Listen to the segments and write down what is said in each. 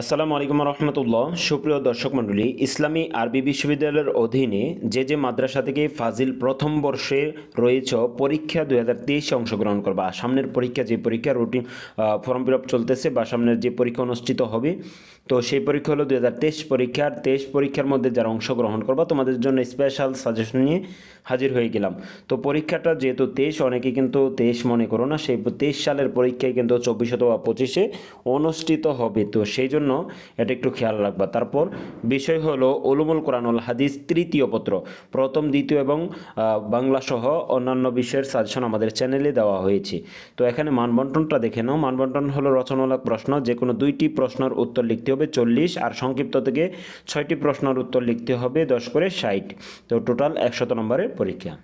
আসসালামু আলাইকুম রহমতুল্লাহ। সুপ্রিয় দর্শক মণ্ডলী, ইসলামী আরবি বিশ্ববিদ্যালয়ের অধীনে যে যে মাদ্রাসা থেকে ফাজিল প্রথম বর্ষে রয়েছে, পরীক্ষা দুই হাজার তেইশে অংশগ্রহণ করবা। সামনের পরীক্ষা যে পরীক্ষা রুটিন ফর্ম ফিল চলতেছে বা সামনের যে পরীক্ষা অনুষ্ঠিত হবে, তো সেই পরীক্ষা হলো দুই হাজার তেইশ পরীক্ষার তেইশ পরীক্ষার মধ্যে যারা অংশগ্রহণ করবা, তোমাদের জন্য স্পেশাল সাজেশন নিয়ে হাজির হয়ে গেলাম। তো পরীক্ষাটা যেহেতু তেইশ, অনেকে কিন্তু তেইশ মনে করো না, সেই তেইশ সালের পরীক্ষায় কিন্তু চব্বিশ অথবা পঁচিশে অনুষ্ঠিত হবে। তো সেই জন্য এটা একটু খেয়াল রাখবা। তারপর বিষয় হলো ওলুমুল কোরআনুল হাদিস তৃতীয় পত্র। প্রথম, দ্বিতীয় এবং বাংলা সহ অন্যান্য বিষয়ের সাজেশন আমাদের চ্যানেলে দেওয়া হয়েছে। তো এখানে মানবন্টনটা দেখে নাও। মানবন্টন হলো রচনামূলক প্রশ্ন যে কোনো দুইটি প্রশ্নের উত্তর লিখতে হবে চল্লিশ, আর সংক্ষিপ্ত থেকে ছয়টি প্রশ্নের উত্তর লিখতে হবে দশ করে ষাট। তো টোটাল একশত নম্বরের পরীক্ষা।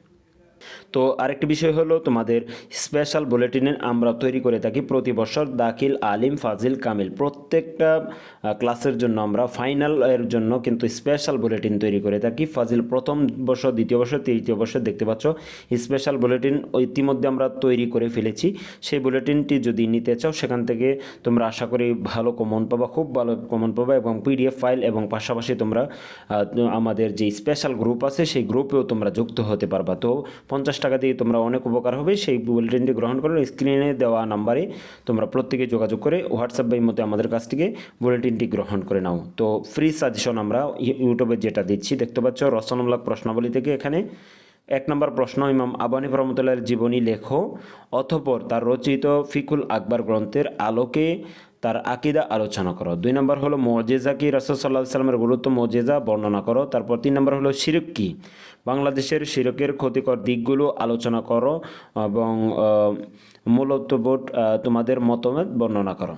তো আরেকটি বিষয় হলো তোমাদের স্পেশাল বুলেটিনের আমরা তৈরি করে থাকি প্রতি বছর দাখিল আলিম ফাজিল কামিল। প্রত্যেকটা ক্লাসের জন্য আমরা ফাইনাল এর জন্য কিন্তু স্পেশাল বুলেটিন তৈরি করে থাকি। ফাজিল প্রথম বর্ষ, দ্বিতীয় বর্ষ, তৃতীয় বছর দেখতে পাচ্ছ। স্পেশাল বুলেটিন ইতিমধ্যে আমরা তৈরি করে ফেলেছি। সেই বুলেটিনটি যদি নিতে চাও, সেখান থেকে তোমরা আশা করি ভালো কমন পাবা, খুব ভালো কমন পাবা এবং পিডিএফ ফাইল এবং পাশাপাশি তোমরা আমাদের যে স্পেশাল গ্রুপ আছে, সেই গ্রুপেও তোমরা যুক্ত হতে পারবা। তো পঞ্চাশ টাকা দিয়ে তোমরা অনেক উপকার হবে। সেই বুলেটিনটি গ্রহণ করে স্ক্রিনে দেওয়া নাম্বারে তোমরা প্রত্যেকে যোগাযোগ করে হোয়াটসঅ্যাপ বা মতো আমাদের কাছ থেকে বুলেটিনটি গ্রহণ করে নাও। তো ফ্রি সাজেশন আমরা ইউ- ইউটিউবে যেটা দিচ্ছি, দেখতে পাচ্ছ রচনামূলক প্রশ্নাবলী থেকে এখানে এক নম্বর প্রশ্ন, ইমাম আবানি রহমতুল্লাহের জীবনী লেখো, অথপর তার রচিত ফিকুল আকবর গ্রন্থের আলোকে তার আকিদা আলোচনা করো। দুই নম্বর হলো মজেজা কি? রাসুল সাল্লাহ সাল্লামের গুরুত্ব মজেজা বর্ণনা করো। তারপর তিন নম্বর হলো শিরক কি? বাংলাদেশের শিরকের ক্ষতিকর দিকগুলো আলোচনা করো এবং মূলত তোমাদের মতামত বর্ণনা করো।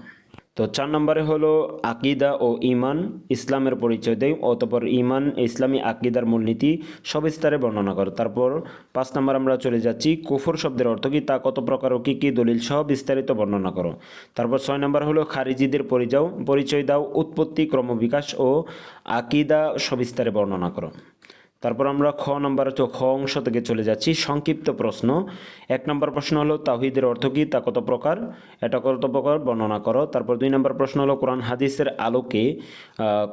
তো চার নম্বরে হলো আকিদা ও ইমান ইসলামের পরিচয় দেয় অতপর ইমান ইসলামী আকিদার মূলনীতি সবিস্তারে বর্ণনা করো। তারপর পাঁচ নম্বর আমরা চলে যাচ্ছি, কুফর শব্দের অর্থ কী, তা কত প্রকার ও কী কী দলিল সহ বিস্তারিত বর্ণনা করো। তারপর ছয় নম্বর হলো খারিজিদের পরিচয় পরিচয় দাও, উৎপত্তি, ক্রমবিকাশ ও আকিদা সবিস্তারে বর্ণনা করো। তারপর আমরা খ নম্বর হচ্ছে খ অংশ থেকে চলে যাচ্ছি। সংক্ষিপ্ত প্রশ্ন। এক নম্বর প্রশ্ন হলো তাহিদের অর্থ কী? তা কত প্রকার? এটা কত প্রকার? বর্ণনা করো। তারপর দুই নম্বর প্রশ্ন হলো, কোরআন হাদিসের আলোকে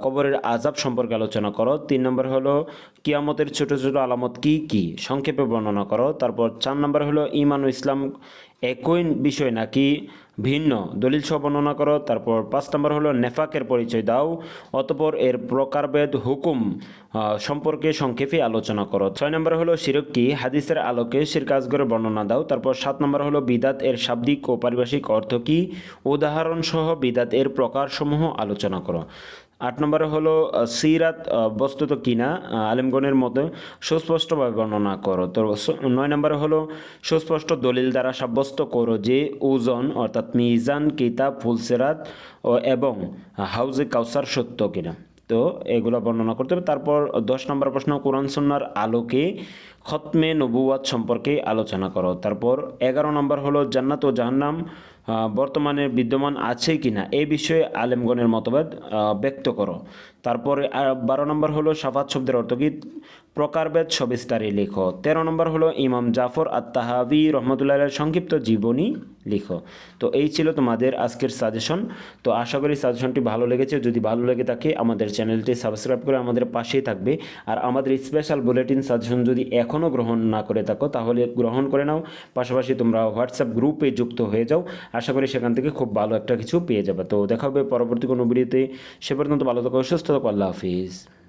কবরের আজাব সম্পর্কে আলোচনা করো। তিন নম্বর হলো, কিয়ামতের ছোট ছোট আলামত কি কি? সংক্ষেপে বর্ণনা করো। তারপর চার নম্বর হলো ইমান ও ইসলাম একই বিষয় নাকি ভিন্ন? দলিল সহ বর্ণনা করো। তারপর পাঁচ নম্বর হলো, নেফাকের পরিচয় দাও। অতপর এর প্রকারভেদ হুকুম সম্পর্কে সংক্ষেপে আলোচনা করো। ছয় নম্বর হলো, শিরক কি? হাদিসের আলোকে শিরকাজগরের বর্ণনা দাও। তারপর সাত নম্বর হলো, বিদাত এর শাব্দিক ও পারিভাষিক অর্থ কি? উদাহরণ সহ বিদাত এর প্রকারসমূহ আলোচনা করো। আট নম্বরে হলো সিরাত বস্তুত কিনা আলেমগণের মতো সুস্পষ্টভাবে বর্ণনা করো। তো নয় নম্বরে হলো, সুস্পষ্ট দলিল দ্বারা সাব্যস্ত করো যে ওজন, অর্থাৎ মিজান, কিতাব, ফুলসেরাত এবং হাউজে কাউসার সত্য কিনা। তো এগুলো বর্ণনা করতে হবে। তারপর দশ নম্বর প্রশ্ন, কোরআন সন্ন্যার আলোকে খতমে নবুয়াত সম্পর্কে আলোচনা করো। তারপর এগারো নম্বর হলো, জান্নাত ও জাহান্নাম বর্তমানে বিদ্যমান আছে কিনা? এই বিষয়ে আলেমগণের মতবাদ ব্যক্ত করো। তারপরে বারো নম্বর হলো, সাফাত শব্দের অর্থ কি? প্রকারভেদ সবিস্তারে লেখো। তেরো নম্বর হলো, ইমাম জাফর আত্মাহাবি রহমতুল্লাহ সংক্ষিপ্ত জীবনী। লিখো। তো এই ছিল তোমাদের আজকের সাজেশন তো আশা করি সাজেশনটি ভালো লেগেছে। যদি ভালো লেগে থাকে, আমাদের চ্যানেলটি সাবস্ক্রাইব করে আমাদের পাশেই থাকবে। আর আমাদের স্পেশাল বুলেটিন সাজেশন যদি এখনও গ্রহণ না করে থাকো, তাহলে গ্রহণ করে নাও। পাশাপাশি তোমরা হোয়াটসঅ্যাপ গ্রুপে যুক্ত হয়ে যাও। আশা করি সেখান থেকে খুব ভালো একটা কিছু পেয়ে যাবে। তো দেখা হবে পরবর্তী কোনো ভিডিওতে সে পর্যন্ত ভালো থাকো, সুস্থ থাকো, আল্লাহ হাফিজ।